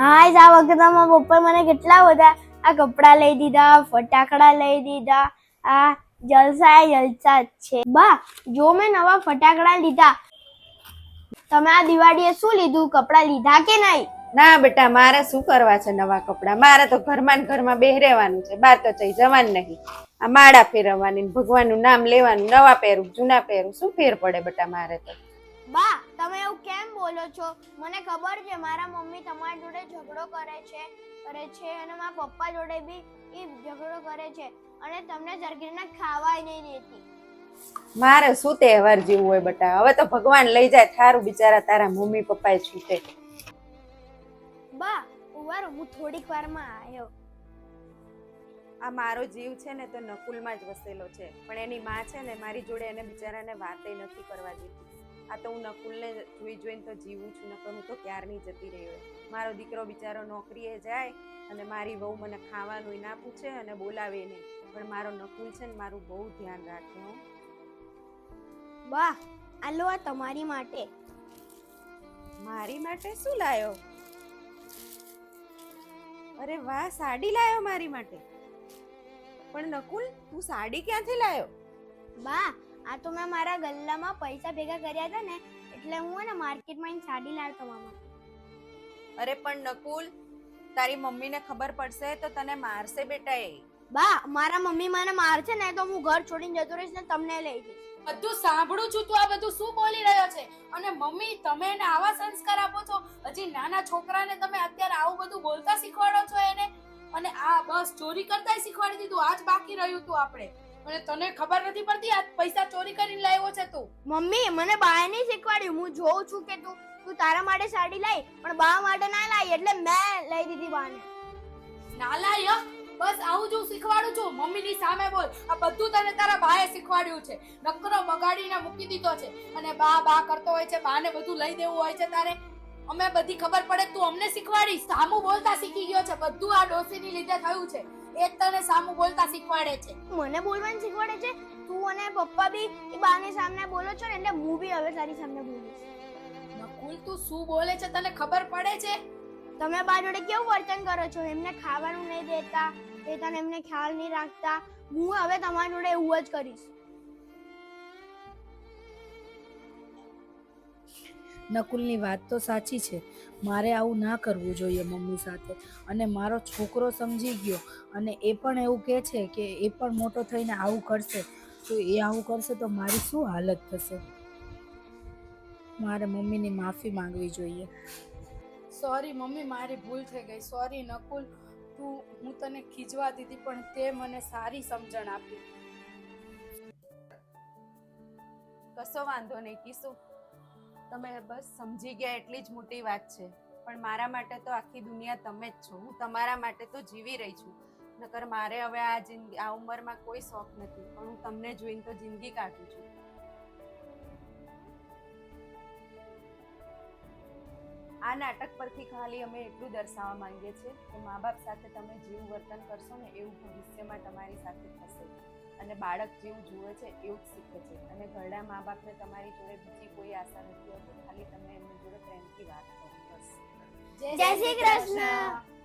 હા આ વખતે મારા પપ્પા મને કેટલા બધા આ કપડાં લઈ દીધા ફટાકડા લઈ દીધા આ જલસા એ જલસા જ છે. બા જો મેં નવા ફટાકડા લીધા તમે આ દિવાળીએ શું લીધું? કપડાં લીધા કે નહીં? ના બેટા મારે શું કરવા છે નવા કપડાં? મારે તો ઘરમાં ને ઘરમાં બે રહેવાનું છે બહાર તો જઈ જવાનું નહીં. આ માળા ફેરવવાની ભગવાનનું નામ લેવાનું નવા પહેરું જૂના પહેરું શું ફેર પડે બેટા મારે તો? બા બોલો છો? મને ખબર છે મારા મમ્મી તમારી જોડે ઝઘડો કરે છે કરે છે અને મારા પપ્પા જોડે બી એ ઝઘડો કરે છે અને તમને જરગીરના ખાવાય નહીં દેતી. મારે શું તહેવાર જેવું હોય બટા? હવે તો ભગવાન લઈ જાય થારું બિચારા તારા મમ્મી પપ્પાએ છૂટે. બા ઉવાર હું થોડીક વારમાં આવ્યો. આ મારો જીવ છે ને તો નકુલમાં જ વસેલો છે. પણ એની માં છે ને મારી જોડે એને બિચારાને વાતે નથી કરવા દેતી. આ તો હું નકુલને જોઈ જોઈને તો જીવું છું નકર હું તો ક્યારની જતી રહી હોય. મારો દીકરો બિચારો નોકરીએ જાય અને મારી વહુ મને ખાવાનું ના પૂછે અને બોલાવે નહીં. પણ મારો નકુલ છે ને મારું બહુ ધ્યાન રાખે હું. વાહ આ લો આ તમારી માટે. મારી માટે શું લાયો? અરે વાહ સાડી લાયો મારી માટે. પણ નકુલ તું સાડી ક્યાંથી લાયો? બા આ તો મેં મારા ગલ્લામાં પૈસા ભેગા કર્યા હતા ને એટલે હું હે ને માર્કેટમાં એને સાડી લાવતો મામા. અરે પણ નકુલ તારી મમ્મીને ખબર પડશે તો તને મારશે બેટા એ બા મારા મમ્મી મને મારશે ને તો હું ઘર છોડીને જતો રહીશ ને તમને લઈ જઈશ. બધું સાંભળું છું તું આ બધું શું બોલી રહ્યો છે? અને મમ્મી તમે એને આવા સંસ્કાર આપો છો? હજી નાના છોકરાને તમે અત્યારે આવું બધું બોલતા શીખવાડો છો એને? અને આ બસ ચોરી કરતા શીખવાડી દીધું આજ બાકી રહ્યું તું આપણે. અને તને ખબર નથી પડતી આ પૈસા ચોરી કરીને લાવ્યો છે તું? મમ્મી મને બાએ નહીં શીખવાડ્યું. હું જોઉં છું કે તું તું તારા માટે સાડી લાઈ પણ બા માટે ના લાઈ એટલે મેં લઈ દીધી બાને. ના નાલાયક બસ આવું જ હું શીખવાડું છું. મમ્મીની સામે બોલ. આ બધું તને તારા બાએ શીખવાડ્યું છે. નકરો બગાડીને મૂકી દીધો છે. અને બા બા કરતો હોય છે બાને બધું લઈ દેવું હોય છે તારે. અમે બધી ખબર પડે તું અમને શીખવાડીશ. સામું બોલતા શીખી ગયો છે. બધું આ ડોસીની લીધે થયું છે. એ જ તને સામું બોલતા શીખવાડે છે. મને બોલવાનું શીખવાડે છે? તું અને પપ્પા બી એ બાની સામે બોલો છો ને એટલે હું બી હવે તારી સામે બોલીશ. નકુલ તું શું બોલે છે તને ખબર પડે છે? તમે બા જોડે કેવું વર્તન કરો છો? એમને ખાવાનું નહીં દેતા એ તને એમને ખ્યાલ નહીં રાખતા. હું હવે તમારી જોડે એવું જ કરીશ. નકુલની વાત તો સાચી છે. મારે આવું ના કરવું જોઈએ મમ્મી સાથે. અને મારો છોકરો સમજી ગયો અને એ પણ એવું કહે છે કે એ પણ મોટો થઈને આવું કરશે. તો એ આવું કરશે તો મારી શું હાલત થશે? મારે મમ્મીની માફી માંગવી જોઈએ. સોરી મમ્મી, મારી ભૂલ થઈ ગઈ. સોરી નકુલ, તું, હું તને ખીજવા દીધી પણ તે મને સારી સમજણ આપી. કશો વાંધો નહીં, કીશું. તમે બસ સમજી ગયા એટલી જ મોટી વાત છે. પણ મારા માટે તો આખી દુનિયા તમે જ છો. હું તમારા માટે તો જીવી રહી છું. નકર મારે હવે આ જિંદગી, આ ઉંમરમાં કોઈ શોખ નથી. પણ હું તમને જોઈને તો જિંદગી કાઢું છું. આ નાટક પરથી ખાલી અમે એટલું દર્શાવવા માંગીએ છીએ કે મા બાપ સાથે તમે જેવું વર્તન કરશો ને એવું ભવિષ્યમાં તમારી સાથે થશે. અને બાળક જેવું જુએ છે, એવું જ શીખે છે. અને ઘરડા મા બાપને તમારી જોડે બીજી કોઈ આશા નથી હોતી. ખાલી તમે એમની જોડે પ્રેમથી વાત કરો. બસ. જય શ્રી કૃષ્ણ.